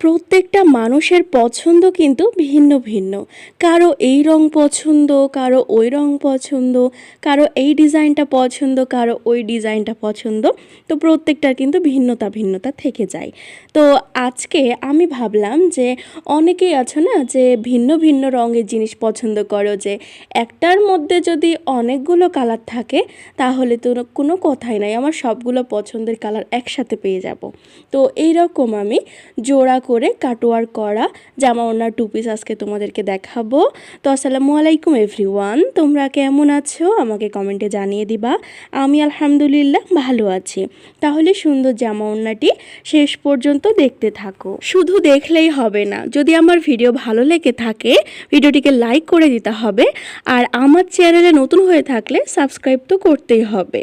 প্রত্যেকটা মানুষের পছন্দ কিন্তু ভিন্ন ভিন্ন। কারও এই রং পছন্দ, কারও ওই রং পছন্দ, কারও এই ডিজাইনটা পছন্দ, কারও ওই ডিজাইনটা পছন্দ। তো প্রত্যেকটার কিন্তু ভিন্নতা ভিন্নতা থেকে যায়। তো আজকে আমি ভাবলাম যে অনেকেই আছে না যে ভিন্ন ভিন্ন রঙের জিনিস পছন্দ করো যে একটার মধ্যে যদি অনেকগুলো কালার থাকে তাহলে তো কোনো কথাই নাই, আমার সবগুলো পছন্দের কালার একসাথে পেয়ে যাব। তো এইরকম আমি জোড়া করে কাটোয়ার করা জামা ওনার টু পিস আজকে তোমাদেরকে দেখাবো। তো আসসালামু আলাইকুম এভরিওয়ান তোমরা কেমন আছো? আমাকে কমেন্টে জানিয়ে দিবা। আমি আলহামদুলিল্লাহ ভালো আছি। তাহলে সুন্দর জামা ওড়নাটি শেষ পর্যন্ত দেখতে থাকো। শুধু দেখলেই হবে না, যদি আমার ভিডিও ভালো লেগে থাকে, ভিডিওটিকে লাইক করে দিতে হবে। আর আমার চ্যানেলে নতুন হয়ে থাকলে সাবস্ক্রাইব তো করতেই হবে।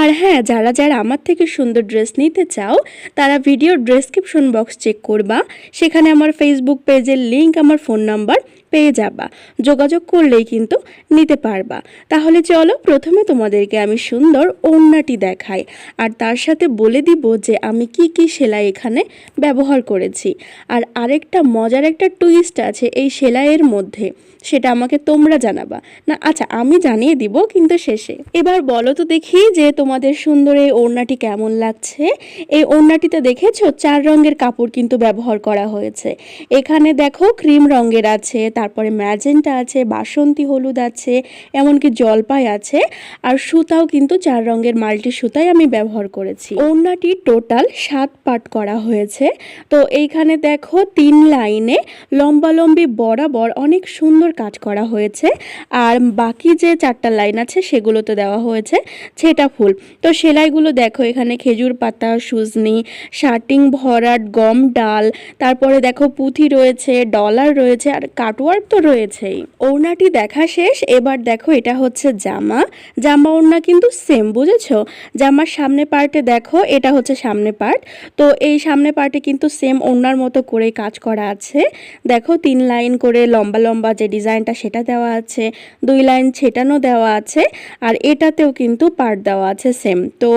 আর হ্যাঁ যারা যারা আমার থেকে সুন্দর ড্রেস নিতে চাও, তারা ভিডিও ডেসক্রিপশন বক্স চেক করবা। সেখানে আমার ফেসবুক পেজের লিংক আমার ফোন নাম্বার পেয়ে যাবা। যোগাযোগ করলেই কিন্তু নিতে পারবা। তাহলে চলো, প্রথমে তোমাদেরকে আমি সুন্দর ওড়নাটি দেখাই। আর তার সাথে বলে দিব যে আমি কি কি সেলাই এখানে ব্যবহার করেছি। আর আরেকটা মজার একটা টুইস্ট আছে এই সেলাইয়ের মধ্যে, সেটা আমাকে তোমরা জানাবা। না আচ্ছা আমি জানিয়ে দিব কিন্তু শেষে। এবার বলো তো দেখি যে তোমাদের সুন্দর এই ওড়নাটি কেমন লাগছে। এই ওড়নাটিতে দেখেছ? চার রঙের কাপড় কিন্তু ব্যবহার করা হয়েছে। এখানে দেখো ক্রিম রঙের আছে, তারপরে ম্যাজেন্টা আছে, বাসন্তী হলুদ আছে, এমনকি জলপাই আছে, আর সুতাও কিন্তু চার রঙের মাল্টি সুতাই আমি ব্যবহার করেছি। ওড়নাটি টোটাল সাত পাট করা হয়েছে। তো এইখানে দেখো তিন লাইনে লম্বালম্বি বরাবর অনেক সুন্দর কাজ করা হয়েছে, আর বাকি যে চারটা লাইন আছে সেগুলোতে দেওয়া হয়েছে ছেটা ফুল। তো সেলাইগুলো দেখো এখানে খেজুর পাতা, সুজনি শার্টিং ভরাট, গম ডাল তারপরে দেখো পুঁথি রয়েছে ডলার রয়েছে আর কাটওয়ার্ক তো রয়েছেই। ওড়নাটি দেখা শেষ, এবার দেখো এটা হচ্ছে জামা। জামা ওড়না কিন্তু সেম বুঝেছ? জামার সামনে পার্টে দেখো, এটা হচ্ছে সামনে পার্ট তো এই সামনে পার্টে কিন্তু সেম ওড়নার মতো করে কাজ করা আছে। দেখো তিন লাইন করে লম্বা লম্বা যে ডিজাইনটা সেটা দেওয়া আছে, দুই লাইন ছেটানো দেওয়া আছে আর এটাতেও কিন্তু পার্ট দেওয়া আছে সেম তো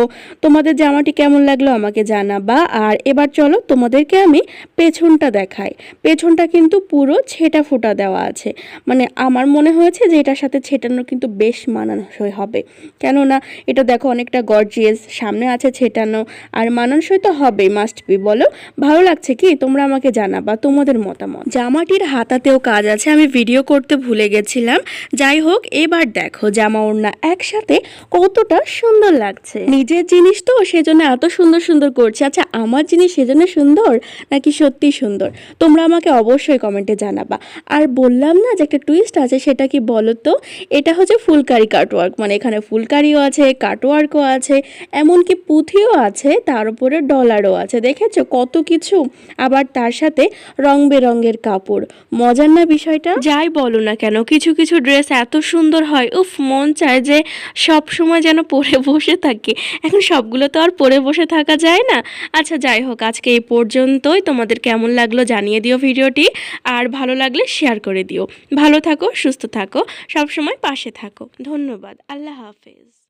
তোমাদের জামাটি কেমন লাগল আমাকে জানাবা। আর এবার চলো তোমাদেরকে আমি পেছনটা দেখায়। পেছনটা কিন্তু পুরো ছেটা ফোটা দেওয়া আছে। মানে আমার মনে হয়েছে যে এটার সাথে ছেটানো কিন্তু বেশ মানানসই হবে। কেননা এটা দেখো অনেকটা গর্জিয়াস সামনে আছে ছেটানো, আর মানানসই তো হবেই মাস্ট বি বলো, ভালো লাগছে কি? তোমরা আমাকে জানাবা, তোমাদের মতামত। জামাটির হাতাতেও কাজ আছে, আমি ভিডিও করতে ভুলে গেছিলাম। যাই হোক, এবার দেখো জামা ওড়না একসাথে কতটা সুন্দর লাগছে। নিজের জিনিস তো সেজন্য এত সুন্দর সুন্দর করছে। আচ্ছা আমার জিনিস সেজন্য সুন্দর? নাকি সত্যি সুন্দর। তোমরা আমাকে অবশ্যই কমেন্টে জানাবা। আর বললাম না যে একটা টুইস্ট আছে, সেটা কি বলো তো এটা হচ্ছে ফুলকারি কাটওয়ার্ক মানে এখানে ফুলকারিও আছে কাটওয়ার্কও আছে, এমনকি পুঁথিও আছে, তার উপরে ডলারও আছে। দেখেছ? কত কিছু। আবার তার সাথে রং বেরঙের কাপড়। মজার না বিষয়টা? যাই বলো না কেন, কিছু কিছু ড্রেস এত সুন্দর হয়, উফ, মন চায় যে সব সময় যেন পরে বসে থাকি। এখন সবগুলো তো আর পরে বসে থাকা যায় না। আচ্ছা যাই হোক, আজকে এই পর্যন্তই। তোমাদের কেমন লাগল জানিয়ে দিও ভিডিওটি, আর ভালো লাগলে শেয়ার করে দিও। ভালো থাকো, সুস্থ থাকো, সবসময় পাশে থাকো। ধন্যবাদ, আল্লাহ হাফেজ।